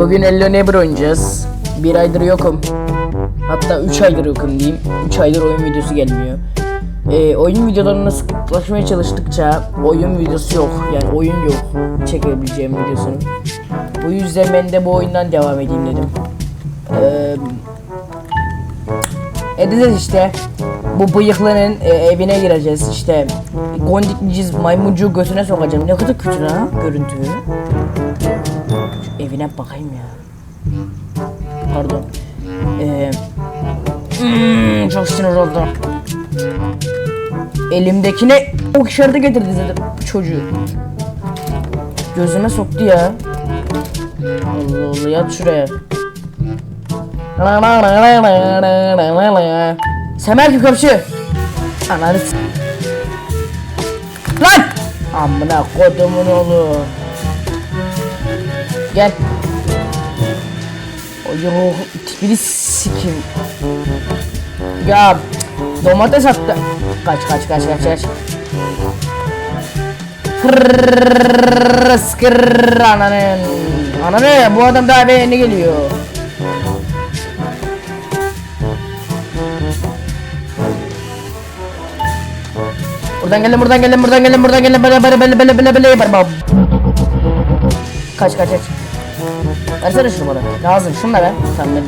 Bugün Hello Neighbor oynayacağız. Bir aydır yokum. Hatta 3 aydır yokum diyeyim. 3 aydır oyun videosu gelmiyor. Ee, oyun videolarına sıklaşmaya çalıştıkça oyun videosu yok. Yani oyun yok çekebileceğim videosunu. Bu yüzden ben de bu oyundan devam edeyim dedim. Ee, edeceğiz işte. Bu bıyıklının e, evine gireceğiz işte. Gondikliciz maymuncuğu götüne sokacağım. Ne kadar kötü lan görüntü. Şu evine bakayım ya. Pardon. Ee, hmm, çok sinir oldum. Elimdekine o dışarıda getirdi zaten çocuğu. Gözüme soktu ya. Allah Allah yat şuraya. Semer köpçü. Ananı s- Lan! Amına kodumun oğlu. Gel. O ruh tipini sikim. Ya domates attı. Kaç kaç kaç kaç kaç. Hırrrr, Versene şunu bana. Lazım şunu da ver. Tamam ben.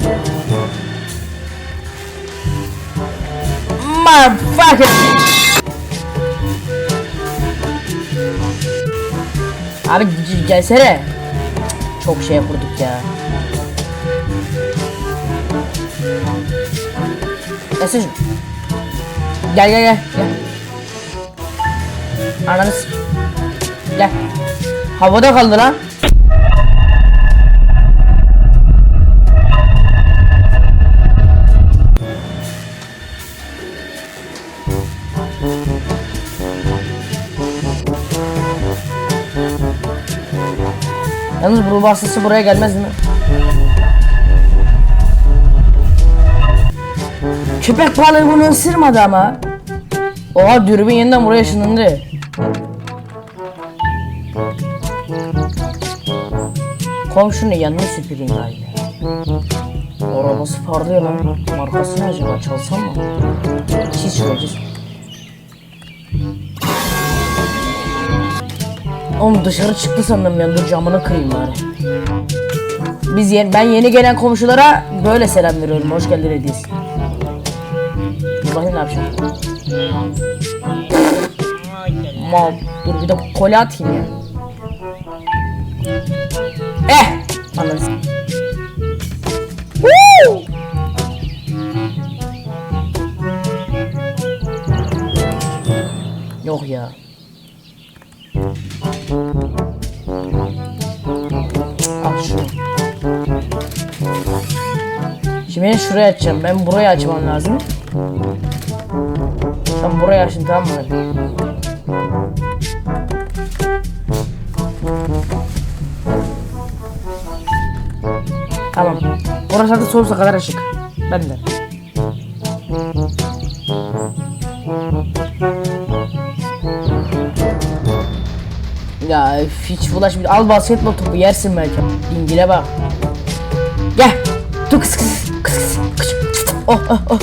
Motherfucker. Abi gelsene. Çok şey kurduk ya. Şunu. Gel gel gel. gel. Ananı s- Gel. Havada kaldı lan. Yalnız bu hastası buraya gelmez mi? Köpek balığı bunu ısırmadı ama. Oha dürbün yeniden buraya ışınlandı. Komşunun yanına süpüreyim galiba. Arabası parlıyor lan. Markası ne acaba? Çalsam mı? Çiz çiz. Oğlum dışarı çıktı sandım ya. Dur camını kırayım bari. Biz yeni, ben yeni gelen komşulara böyle selam veriyorum. Hoş geldin hediyesi. Bakayım ne yapacağım. Mal. Dur bir de kole atayım ya. Eh! Anladın. Yok ya. Al şunu. Şimdi ben şuraya açacağım. Ben burayı açmam lazım. Sen burayı açın tamam mı? Tamam. Burası zaten sonsuza kadar açık. Ben de. Ya üf, hiç bulaşmıyor. Al basketbol topu yersin belki. İngile bak. Gel. Dur kız kız. Kız kız. kız. Oh oh oh.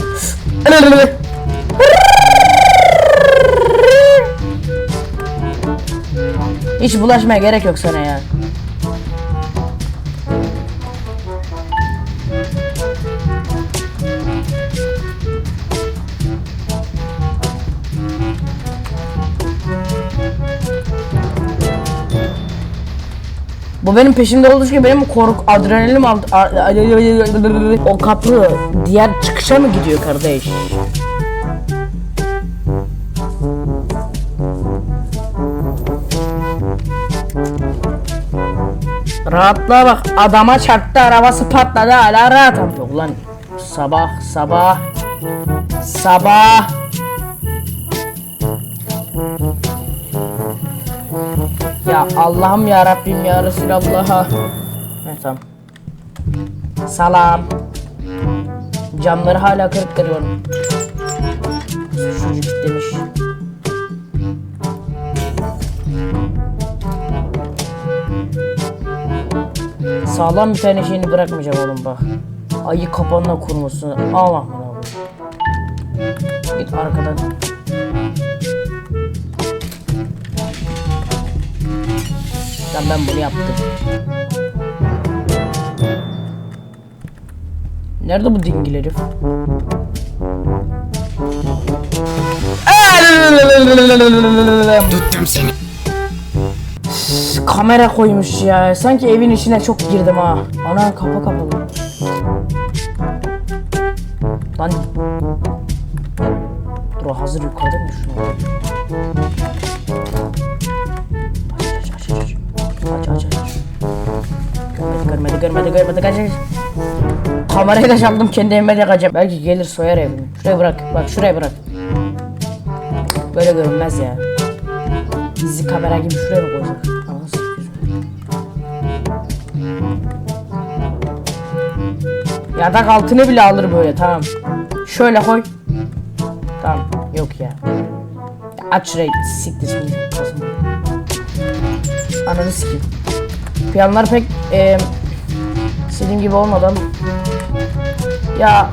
Hiç bulaşmaya gerek yok sana ya. Bu benim peşimde olduğu için benim korku adrenalinim aldı. O kapı diğer çıkışa mı gidiyor kardeş? Rahatlığa bak adama çarptı arabası patladı hala rahat yok lan sabah sabah sabah Ya Allah'ım ya Rabbim ya Resulallah. Evet tamam. Salam. Camları hala kırık kırıyorum. Çocuk demiş. sağlam bir tane şeyini bırakmayacağım oğlum bak. Ayı kapanına kurmasını. Allah Allah. Git arkadan. Lan ben bunu yaptım. Nerede bu dingil herif? Tuttum seni. Kamera koymuş ya. Sanki evin içine çok girdim ha. Ana kapı kapalı. Lan. Dur hazır yukarıda mı şunu? Görmedi görmedi görmedi görmedi kaç aç. Kamerayı da çaldım kendi evime de kaçacağım. Belki gelir soyar evimi. Şuraya bırak. Bak şuraya bırak. Böyle görünmez ya. Gizli kamera gibi şuraya mı koyacak? Yatak altını bile alır böyle tamam. Şöyle koy. Tamam yok ya. Aç şurayı siktir şimdi. Ananı sikeyim. Planlar pek e, istediğim gibi olmadı ama. Ya.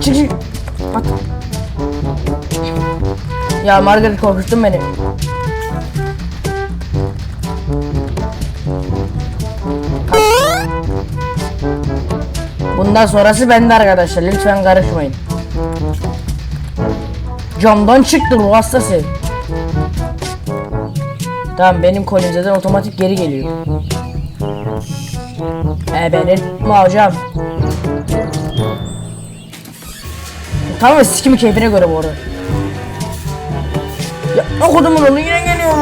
Çık çık. At. Ya Margaret korkuttun beni. Bundan sonrası bende arkadaşlar. Lütfen karışmayın. Camdan çıktı ruh hastası. Tamam benim kolim zaten otomatik geri geliyor. E benim mi hocam? Tamam sikimi keyfine göre bu arada. Ya okudum onu yine geliyor.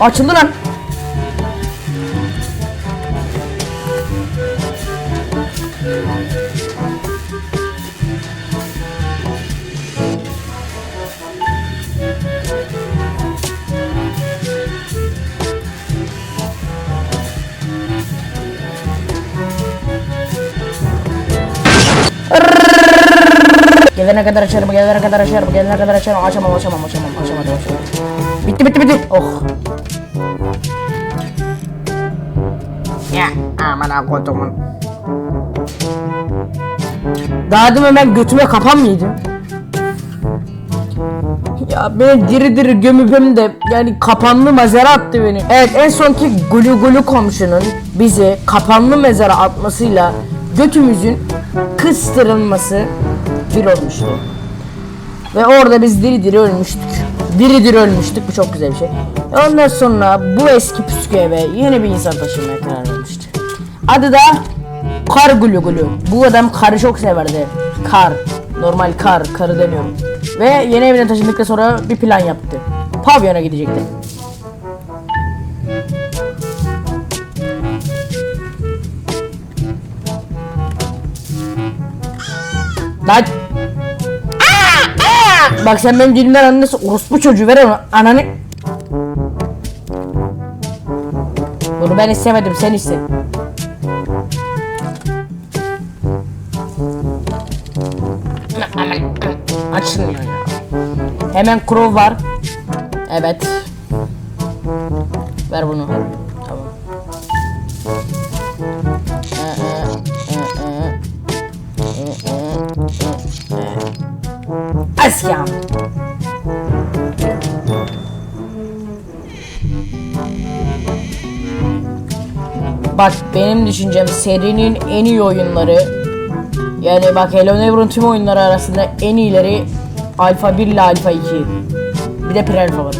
Açıldı lan. Gelene kadar açarım, gelene kadar açarım, gelene kadar açarım. Açamam, açamam, açamam, açamadım, açamadım. Bitti, bitti, bitti. Oh. Ya aman kodumun. Daha demin ben götüme kapan mıydım? Ya beni diri diri gömüp de yani kapanlı mezara attı beni. Evet en sonki gulu gulu komşunun bizi kapanlı mezara atmasıyla götümüzün kıstırılması bir olmuştu. Ve orada biz diri diri ölmüştük. Diri diri ölmüştük. Bu çok güzel bir şey. Ondan sonra bu eski püskü eve yeni bir insan taşınmaya karar vermişti. Adı da Kar Gulu Gulu. Bu adam karı çok severdi. Kar. Normal kar. Karı demiyorum. Ve yeni evine taşındıktan sonra bir plan yaptı. Pavyona gidecekti. Lan Bak sen benim dilimden annesi orospu çocuğu ver onu. Ananı Bunu ben istemedim sen iste. Açılmıyor ya. Hemen crow var. Evet. Ver bunu Bak benim düşüncem serinin en iyi oyunları yani bak Hello Neighbor'ın tüm oyunları arasında en iyileri Alpha 1 ile Alpha 2 bir de Pre-Alpha var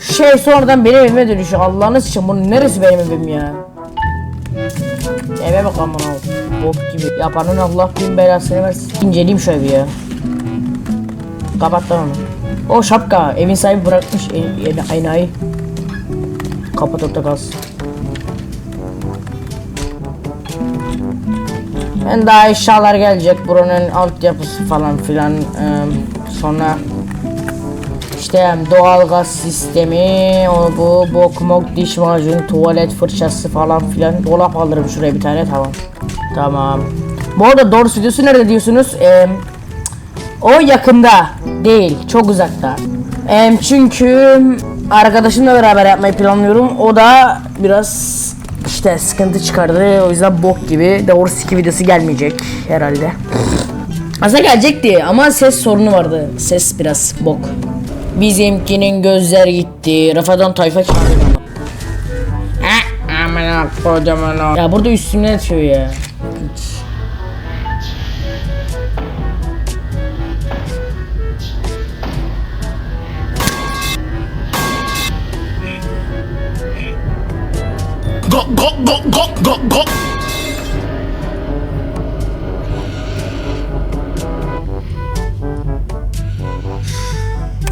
Şey sonradan benim evime dönüşüyor Allah'ını sıçın bunun neresi benim evim ya? Eve bak aman Bok gibi. Yapanın Allah bin belasını versin. İnceleyeyim şu evi ya. Kapat onu. O şapka evin sahibi bırakmış e, e, enayi. Kapat orada kalsın. Ben daha eşyalar gelecek. Buranın altyapısı falan filan. Ee, sonra işte doğalgaz sistemi, o bu bok mok diş macunu, tuvalet fırçası falan filan. Dolap alırım şuraya bir tane tamam. Tamam. Bu arada doğru stüdyosu nerede diyorsunuz? Ee, o yakında değil, çok uzakta. Em, çünkü arkadaşımla beraber yapmayı planlıyorum. O da biraz işte sıkıntı çıkardı. O yüzden bok gibi. Doğrusu iki videosu gelmeyecek herhalde. Aslında gelecekti ama ses sorunu vardı. Ses biraz bok. Bizimkinin gözler gitti. Rafadan tayfa kodumun. Ya burada üstümden atıyor ya.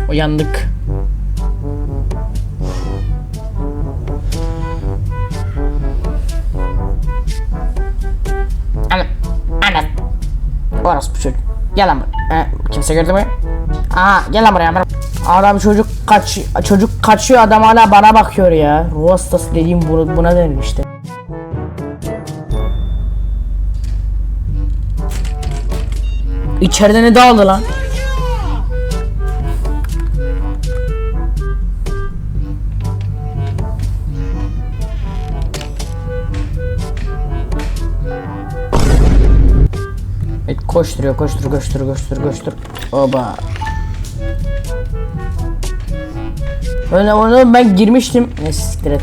Uyandık. Ana. Ana. Orası bu çocuk. Gel lan buraya. Ha, kimse gördü mü? Aha gel lan buraya. Adam çocuk kaç çocuk kaçıyor adam hala bana bakıyor ya. Ruh hastası dediğim bu, buna denir işte. İçeride ne dağıldı lan? Evet, koşturuyor, koştur, koştur, koştur, koştur. Oba. Öyle onu ben girmiştim. Neyse siktir et.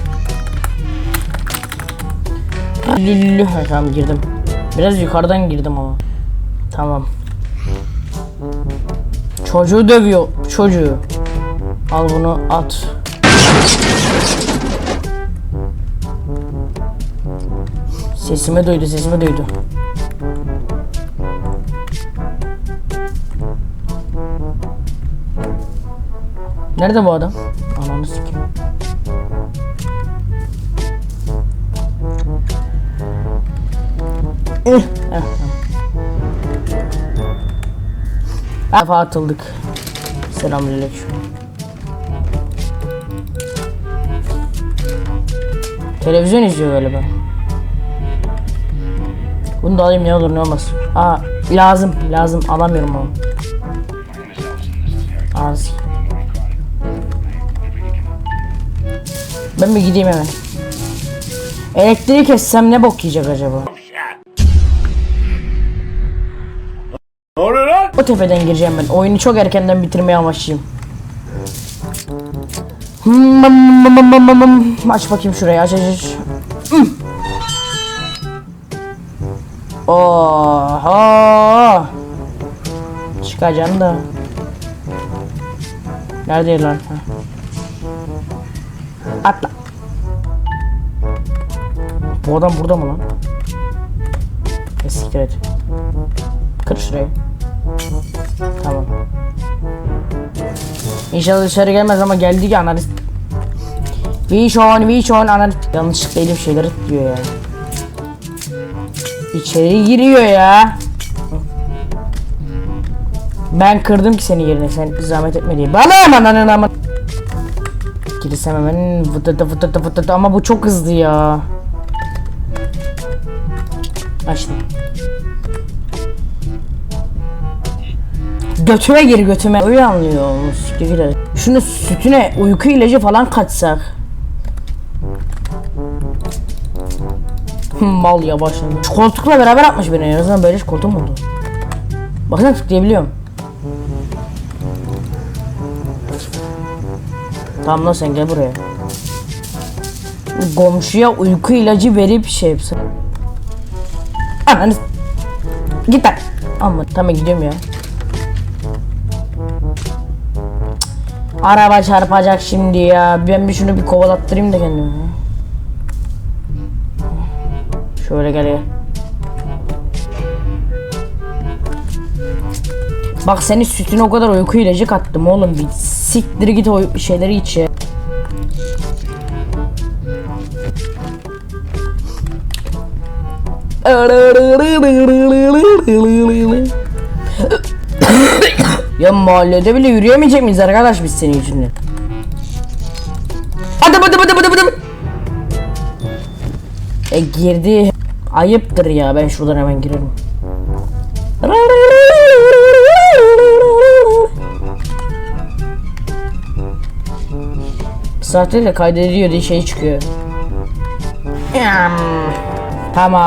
Lüllü. Tamam girdim. Biraz yukarıdan girdim ama. Tamam. Çocuğu dövüyor. Çocuğu. Al bunu at. Sesimi duydu, sesimi duydu. Nerede bu adam? Heh, tamam. Kafa atıldık. Selamünaleyküm. Televizyon izliyor galiba. Bunu da alayım ne olur ne olmaz. Aa lazım lazım alamıyorum onu. Az. Ben bir gideyim hemen. Elektriği kessem ne bok yiyecek acaba? O tepeden gireceğim ben. Oyunu çok erkenden bitirmeye amaçlıyım. Aç bakayım şurayı aç aç aç. Hmm. Oha. Çıkacağım da. Nerede lan? Atla. Bu adam burada mı lan? Eski et. Kır şurayı. Tamam. İnşallah dışarı gelmez ama geldi ki analiz. Vision, Vision analiz. Yanlışlıkla elim şeyleri diyor ya. İçeri giriyor ya. Ben kırdım ki seni yerine sen zahmet etme diye. Bana aman aman aman. Girsem hemen vıtıtı vıtıtı vıtıtı ama bu çok hızlı ya. Açtım. Götüme gir götüme. Öyle anlıyor. Siktir. Şunu sütüne uyku ilacı falan kaçsak. Mal yavaşladı. Şu koltukla beraber atmış beni. En azından böyle koltuğum oldu. Baksana tıklayabiliyorum. Tamam lan sen gel buraya. Komşuya uyku ilacı verip şey yapsın. Ananı... Git lan. Ama tamam gidiyorum ya. Araba çarpacak şimdi ya. Ben bir şunu bir kovalattırayım da kendime. Şöyle gel. Bak senin sütüne o kadar uyku ilacı kattım oğlum. Bir siktir git o şeyleri iç ya. Ya mahallede bile yürüyemeyecek miyiz arkadaş biz senin yüzünden? Hadi hadi hadi hadi hadi. E girdi. Ayıptır ya ben şuradan hemen girerim. Saatte de kaydediliyor diye şey çıkıyor. Tamam.